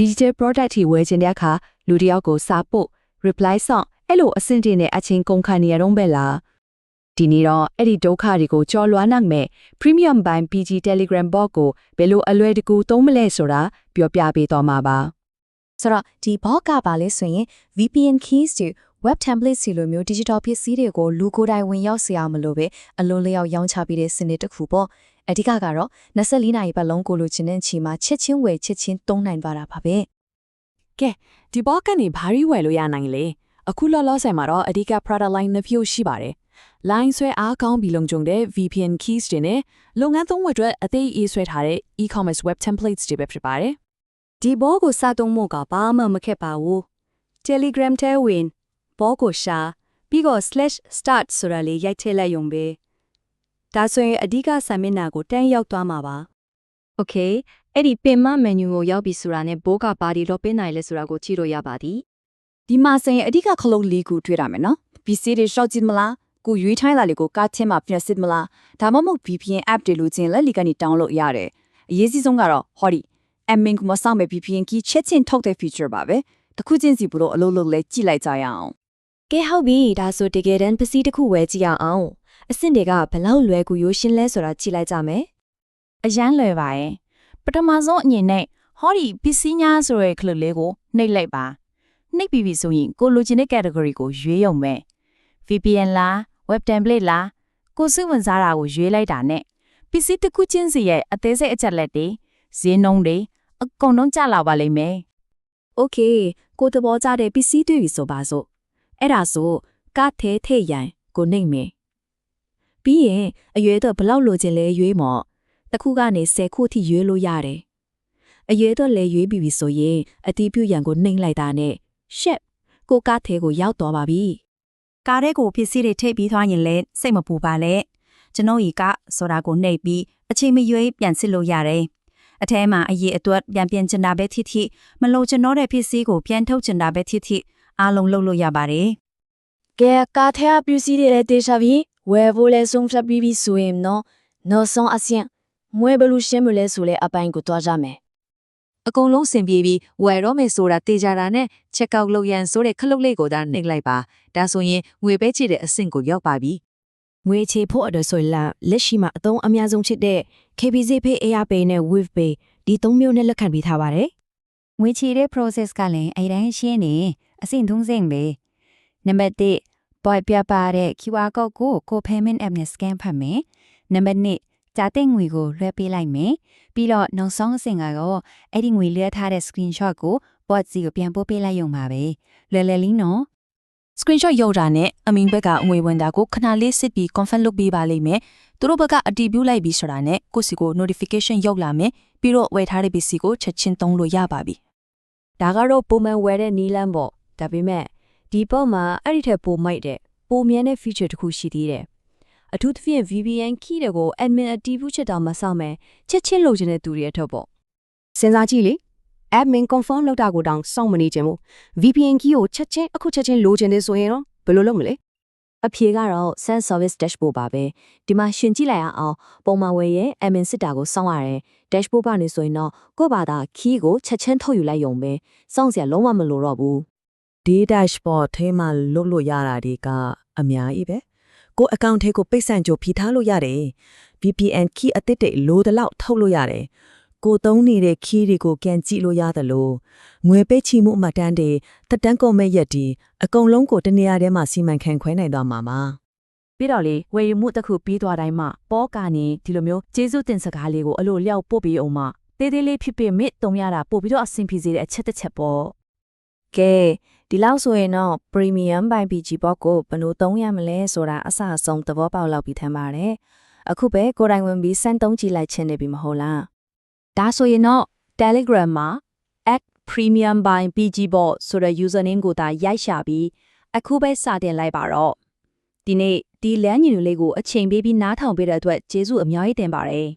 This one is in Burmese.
digital product တွေဝယ်ချင်တဲ့အခါလူတစ်ယောက်ကိုစာပို့ reply ဆောင်အဲ့လိုအဆင့်တင်နဲ့အချင်းကုန်ခံနေရတော့ပဲလားဒီနေ့တော့အဲ့ဒီဒုက္ခတွေကိုကြော်လွှားနိုင်မဲ့ premium ဘိုင်း PG Telegram bot ကိုဘယ်လိုအလွယ်တကူသုံးမလဲဆိုတာပြောပြပေးတော့မှာပါဆိုတော့ဒီ bot ကပါလဲဆိုရင် VPN keys တွေ web template စီလိုမျိုး digital ပစ္စည်းတွေကိုလူကိုယ်တိုင်ဝင်ရောက်စရာမလိုပဲအလုံးလျောက်ရောင်းချပေးတဲ့စနစ်တစ်ခုပေါ့ အဓိကကတော့24နာရီပတ်လုံးကိုလိုချင်တဲ့ချိန်မှာချက်ချင်းဝယ်ချက်ချင်းသုံးနိုင်ပါတာပါပဲဒီဘော့ကနေဘာရီဝယ်လို့ရနိုင်လဲအခုလောလောဆယ်မှာတော့အဓိက product line နှစ်မျိုးရှိပါတယ် line ဆွဲအားကောင်းပြီးလုံခြုံတဲ့ VPN keys တွေနဲ့လုပ်ငန်းသုံးဝက်အတွက်အသေးအေးဆွဲထားတဲ့ e-commerce web templates တွေပဲဖြစ်ပါတယ်ဒီဘောကိုစသုံးဖို့ကဘာမှမခက်ပါဘူး Telegram ထဲဝင်ဘောကိုရှာပြီးတော့ /start ဆိုတာလေးရိုက်ထည့်လိုက်ရုံပဲ ဒါဆိုရင်အဓိကဆာမျက်နှာကိုတန်းရောက်သွားမှာပါ Okay အဲ့ဒီပင်မ menu ကိုရောက်ပြီဆိုတာနဲ့ဘိုးကဘာဒီတော့ပင်းနိုင်လဲဆိုတာကိုကြည့်လို့ရပါသည်ဒီမှာဆိုရင်အဓိကခလုံးလေးခုတွေ့ရမယ်နော် PC တွေ short ကြည့်မလားကိုရွေးထိုင်းလာလေးကိုကားချင်းမှာပြည့်စစ်မလားဒါမှမဟုတ် VPN app တွေလို့ချင်းလက်လီကနေ download ရတယ်အရေးကြီးဆုံးကတော့ဟောဒီ admin ကမဆောင်မဲ့ VPN key ချက်ချင်းထုတ်တဲ့ feature ပါပဲတစ်ခုချင်းစီဘလို့အလုပ်လုပ်လဲကြည့်လိုက်ကြရအောင်ကဲဟုတ်ပြီဒါဆိုတကယ်တမ်းပစ္စည်းတစ်ခုဝယ်ကြည့်ရအောင် အဆင့်တွေကဘလောက်လွယ်ကူရိုးရှင်းလဲဆိုတာကြည့်လိုက်ကြမယ်အရန်လွယ်ပါရဲ့ပထမဆုံးအရင်နဲ့ဟောဒီပစ္စည်းညာဆိုတဲ့ clip လေးကိုနှိပ်လိုက်ပါနှိပ်ပြီးပြီဆိုရင်ကိုလိုချင်တဲ့ category ကိုရွေးရုံပဲ VPN လား web template လားကိုစိတ်ဝင်စားတာကိုရွေးလိုက်တာနဲ့ပစ္စည်းတစ်ခုချင်းစီရဲ့အသေးစိတ်အချက်လက်တွေဈေးနှုန်းတွေအကုန်လုံးကျလာပါလိမ့်မယ် Okay ကိုတဘောကြတဲ့ပစ္စည်းတွေဆိုပါစို့အဲ့ဒါဆိုကားထဲထဲရိုင်ကိုနှိပ်မယ် ပြီးရင်အရွယ်တော့ဘလောက်လိုချင်လဲရွေးမော့တစ်ခုကနေ10ခုအထိရွေးလို့ရတယ်အရွယ်တော့လဲရွေးပြီးပြီဆိုရင်အတီးပြုတ်ရန်ကိုနှိပ်လိုက်တာနဲ့ရှက်ကိုကားထဲကိုရောက်သွားပါပြီကားထဲကိုပစ္စည်းတွေထိပ်ပြီးသွားရင်လည်းစိတ်မပူပါနဲ့ကျွန်တော်ဤကဆိုတာကိုနှိပ်ပြီးအချိန်မရွေးပြန်စစ်လို့ရတယ်အထဲမှာအရေးအတွက်ပြန်ပြင်ချင်တာပဲဖြစ်ဖြစ်မလို့ကျွန်တော်တဲ့ပစ္စည်းကိုပြန်ထုတ်ချင်တာပဲဖြစ်ဖြစ်အားလုံးလုပ်လို့ရပါတယ်ကဲကားထဲပစ္စည်းတွေလည်းတေချာပြီး ဝယ်ဖို့လဲဆုံးဖြတ်ပြီးပြီဆိုရင်တော့နောက်ဆုံးအဆင့်မွေးဘလူရှင်းမလဲဆိုလဲအပိုင်းကိုတွားကြမယ်အကုန်လုံးစင်ပြေပြီးဝယ်တော့မယ်ဆိုတာတေချာတာနဲ့ check out လုပ်ရန်ဆိုတဲ့ခလုတ်လေးကိုသာနှိပ်လိုက်ပါဒါဆိုရင်ငွေပဲချေတဲ့အဆင့်ကိုရောက်ပါပြီငွေချေဖို့အတွက်ဆိုရင်လာလက်ရှိမှာအသုံးအများဆုံးဖြစ်တဲ့ KBZ Pay AirPay နဲ့ Wave Pay ဒီသုံးမျိုးနဲ့လက်ခံပေးထားပါတယ်ငွေချေတဲ့ process ကလည်းအရင်ရှင်းနေအဆင့်သုံးဆင့်ပဲနံပါတ်1 boy ပြပါတဲ့ QR code ကိုကို payment app နဲ့ scan ဖတ်မယ်နံပါတ်2ကြာတဲ့ငွေကိုလွှဲပေးလိုက်မယ်ပြီးတော့နောက်ဆုံးအဆင့်ကတော့အဲ့ဒီငွေလွှဲထားတဲ့ screenshot ကို bot စီကိုပြန်ပို့ပေးလိုက်ရုံပါပဲလွယ်လွယ်လေးနော် screenshot ရုပ်တာနဲ့အမင်းဘက်ကငွေဝင်တာကိုခဏလေးစစ်ပြီး confirm လုပ်ပေးပါလိမ့်မယ်သူတို့ဘက်ကအတည်ပြုလိုက်ပြီးဆိုတာနဲ့ကိုယ့်စီကို notification ရောက်လာမယ်ပြီးတော့ဝယ်ထားတဲ့ပစ္စည်းကိုချက်ချင်းသုံးလို့ရပါပြီဒါကတော့ပုံမှန်ဝယ်တဲ့နီးလန်းပေါ့ဒါပေမဲ့ ဒီပေါ့မှာအဲ့ဒီထက်ပိုမိုက်တဲ့ပိုမြန်းတဲ့ feature တစ်ခုရှိသေးတယ်အထူးသဖြင့် VPN key တွေကို admin အတီးဘူးချက်တောင်မဆောင်မဲ့ချက်ချင်းလိုချင်တဲ့သူတွေအထက်ပေါ့စဉ်းစားကြည့်လေ admin confirm လုပ်တာကိုတောင်စောင့်မနေခြင်းမို့ VPN key ကိုချက်ချင်းအခုချက်ချင်းလိုချင်သေးဆိုရင်တော့ဘယ်လိုလုပ်မလဲအဖြေကတော့ Sense Service Dashboard ပါပဲဒီမှာရှင်ကြည့်လိုက်ရအောင်ပုံမှန်ဝယ်ရဲ့ admin စစ်တာကိုစောင့်ရတယ် dashboard ကနေဆိုရင်တော့ကိုယ့်ဘာသာ key ကိုချက်ချင်းထုတ်ယူလိုက်ရုံပဲစောင့်စရာလုံးဝမလိုတော့ဘူး ဒီ dashboard ထဲမှာလုပ်လို့ရတာတွေကအများကြီးပဲကိုအကောင့်ထဲကိုပိတ်ဆန့်ကြိုဖြီးထားလို့ရတယ် VPN key အသစ်တွေလိုသလောက်ထုတ်လို့ရတယ်ကိုသုံးနေတဲ့ key တွေကိုပြန်ကြည့်လို့ရတယ်လို့ငွေပေးချီမှုအမှတ်တမ်းတွေတက်တန်းကုန်မဲ့ရက်ဒီအကုန်လုံးကိုတနေရာထဲမှာစီမံခန့်ခွဲနိုင်သွားမှာပါပြီးတော့လေဝယ်ယူမှုတစ်ခုပြီးသွားတိုင်းမှာပေါ်ကနေဒီလိုမျိုးကျေးဇူးတင်စကားလေးကိုအလိုလျောက်ပို့ပြီးအောင်မှတေးသေးလေးဖြစ်ဖြစ်မစ်တုံရတာပို့ပြီးတော့အဆင်ပြေစေတဲ့အချက်တစ်ချက်ပေါ့ ကဲဒီလောက်ဆိုရင်တော့ premium by PG box ကိုဘယ်လိုသုံးရမလဲဆိုတာအဆအဆုံးသဘောပေါက်လောက်ပြီးထမ်းပါတယ်အခုပဲကိုယ်တိုင်ဝင်ပြီးစမ်းသုံးကြည့်လိုက်ခြင်းနေပြီမဟုတ်လားဒါဆိုရင်တော့ Telegram မှာ @premium by pgbot ဆိုတဲ့ username ကိုသာရိုက်ရှာပြီးအခုပဲစတင်လိုက်ပါတော့ဒီနေ့ဒီလမ်းညွှန်လေးကိုအချိန်ပေးပြီးနားထောင်ပေးတဲ့အတွက်ကျေးဇူးအများကြီးတင်ပါတယ်